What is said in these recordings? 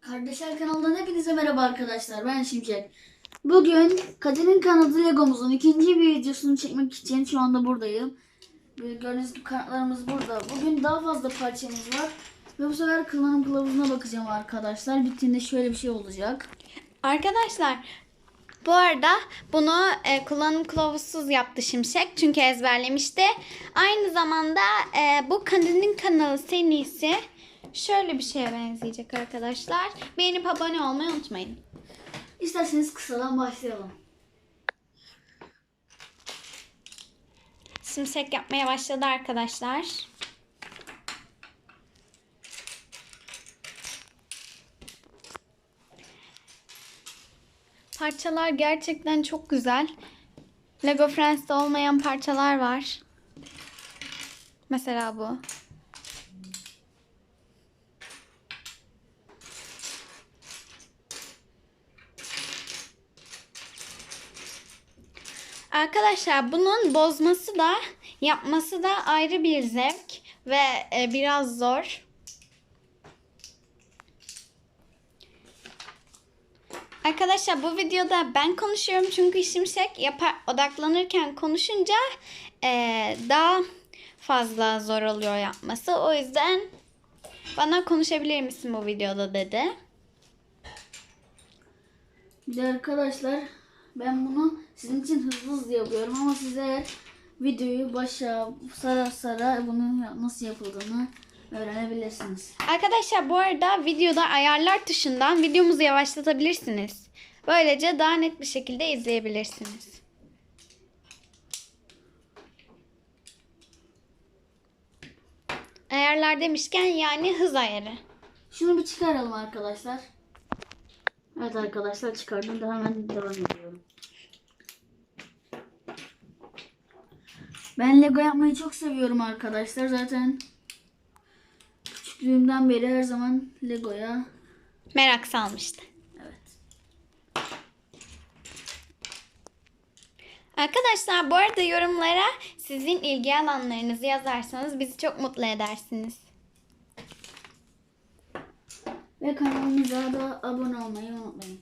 Kardeşler kanalından hepinize merhaba arkadaşlar. Ben Şimşek. Bugün Kadir'in kanadı Legomuzun ikinci videosunu çekmek için şu anda buradayım. Gördüğünüz gibi kanatlarımız burada. Bugün daha fazla parçamız var. Ve bu sefer kullanım kılavuzuna bakacağım arkadaşlar. Bittiğinde şöyle bir şey olacak. Arkadaşlar bu arada bunu e, kullanım kılavuzsuz yaptı Şimşek çünkü ezberlemişti. Aynı zamanda e, bu kadının kanalı serisi şöyle bir şeye benzeyecek arkadaşlar. Beğenip abone olmayı unutmayın. İsterseniz kısadan başlayalım. Şimşek yapmaya başladı arkadaşlar. Parçalar gerçekten çok güzel. Lego Friends'te olmayan parçalar var. Mesela bu. Arkadaşlar bunun bozması da yapması da ayrı bir zevk ve e, biraz zor. Arkadaşlar bu videoda ben konuşuyorum çünkü Şimşek yapar, odaklanırken konuşunca e, daha fazla zor oluyor yapması. O yüzden bana konuşabilir misin bu videoda dedi. Bir de arkadaşlar ben bunu sizin için hızlı hızlı yapıyorum ama size videoyu başa sara sara bunu nasıl yapıldığını öğrenebilirsiniz. Arkadaşlar bu arada videoda ayarlar tuşundan videomuzu yavaşlatabilirsiniz. Böylece daha net bir şekilde izleyebilirsiniz. Ayarlar demişken yani hız ayarı. Şunu bir çıkaralım arkadaşlar. Evet arkadaşlar çıkardım da hemen devam ediyorum. Ben Lego yapmayı çok seviyorum arkadaşlar. Zaten küçüklüğümden beri her zaman Lego'ya Merak salmıştı. evet. Arkadaşlar bu arada yorumlara sizin ilgi alanlarınızı yazarsanız bizi çok mutlu edersiniz. Ve kanalımıza da abone olmayı unutmayın.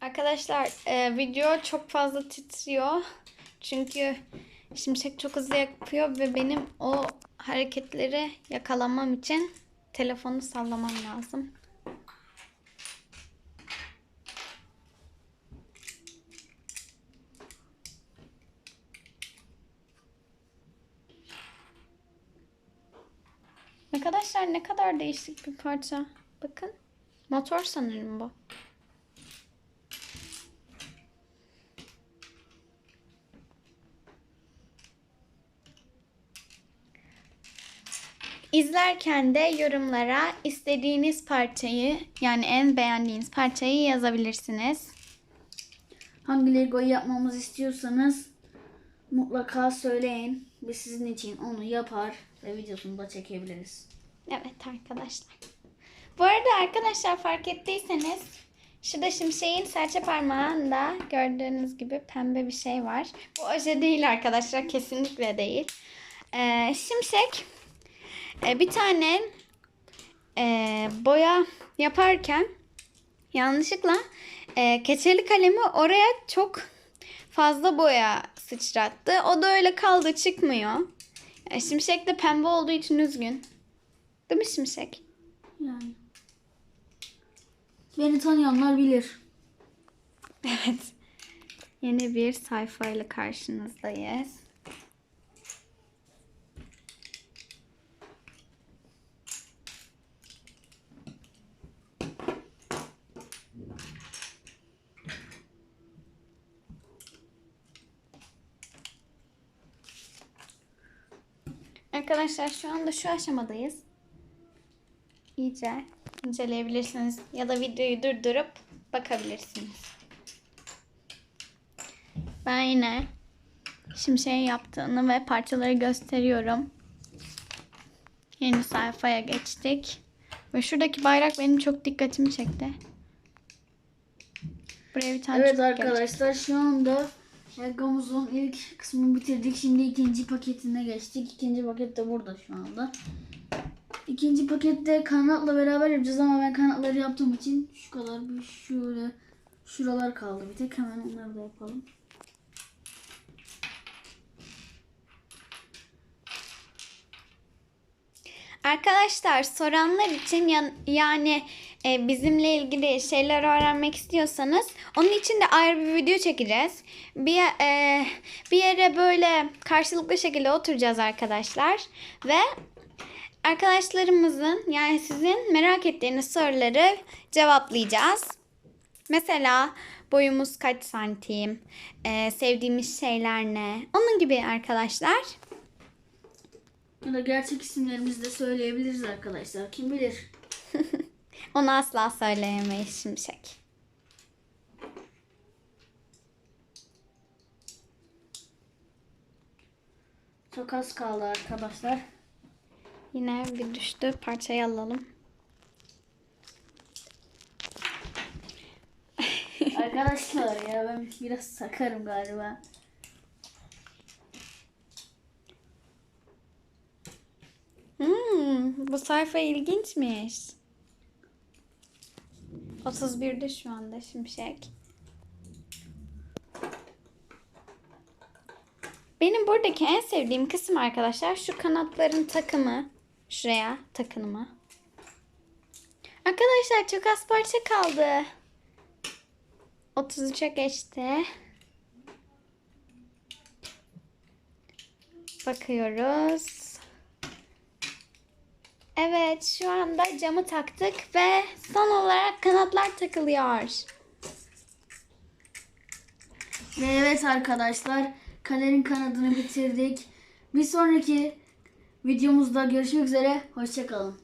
Arkadaşlar e, video çok fazla titriyor. Çünkü Şimşek çok hızlı yapıyor ve benim o hareketleri yakalamam için telefonu sallamam lazım. Arkadaşlar ne kadar değişik bir parça. Bakın. Motor sanırım bu. İzlerken de yorumlara istediğiniz parçayı yani en beğendiğiniz parçayı yazabilirsiniz. Hangi Lego'yu yapmamızı istiyorsanız mutlaka söyleyin. Biz sizin için onu yapar ve videosunu da çekebiliriz. Evet arkadaşlar. Bu arada arkadaşlar fark ettiyseniz şurada şimşeğin serçe parmağında gördüğünüz gibi pembe bir şey var. Bu oje değil arkadaşlar kesinlikle değil. Ee, şimşek e, bir tane e, boya yaparken yanlışlıkla e, keçeli kalemi oraya çok fazla boya sıçrattı. O da öyle kaldı çıkmıyor. E, şimşek de pembe olduğu için üzgün. Değil mi Şimşek? Yani. Beni tanıyanlar bilir. Evet. Yeni bir sayfayla karşınızdayız. Arkadaşlar şu anda şu aşamadayız. İyice inceleyebilirsiniz ya da videoyu durdurup bakabilirsiniz. Ben yine şimşeğin yaptığını ve parçaları gösteriyorum. Yeni sayfaya geçtik. Ve şuradaki bayrak benim çok dikkatimi çekti. Buraya bir tane Evet çubuk gelecek. arkadaşlar şu anda Legomuzun ilk kısmını bitirdik. Şimdi ikinci paketine geçtik. İkinci paket de burada şu anda. ikinci pakette kanatla beraber yapacağız ama ben kanatları yaptığım için şu kadar bir şöyle şuralar kaldı bir tek hemen onları da yapalım. Arkadaşlar soranlar için ya- yani e, bizimle ilgili şeyler öğrenmek istiyorsanız onun için de ayrı bir video çekeceğiz. Bir e, bir yere böyle karşılıklı şekilde oturacağız arkadaşlar ve arkadaşlarımızın yani sizin merak ettiğiniz soruları cevaplayacağız. Mesela boyumuz kaç santim, e, sevdiğimiz şeyler ne, onun gibi arkadaşlar. Ya da gerçek isimlerimizi de söyleyebiliriz arkadaşlar. Kim bilir. Onu asla söyleyemeyiz Şimşek. Çok az kaldı arkadaşlar. Yine bir düştü. Parçayı alalım. Arkadaşlar ya ben biraz sakarım galiba. Hmm, bu sayfa ilginçmiş. 31'de şu anda Şimşek. Benim buradaki en sevdiğim kısım arkadaşlar şu kanatların takımı. Şuraya takılma. Arkadaşlar çok az parça kaldı. 33'e geçti. Bakıyoruz. Evet şu anda camı taktık ve son olarak kanatlar takılıyor. Ve evet arkadaşlar kalenin kanadını bitirdik. Bir sonraki videomuzda görüşmek üzere. Hoşçakalın.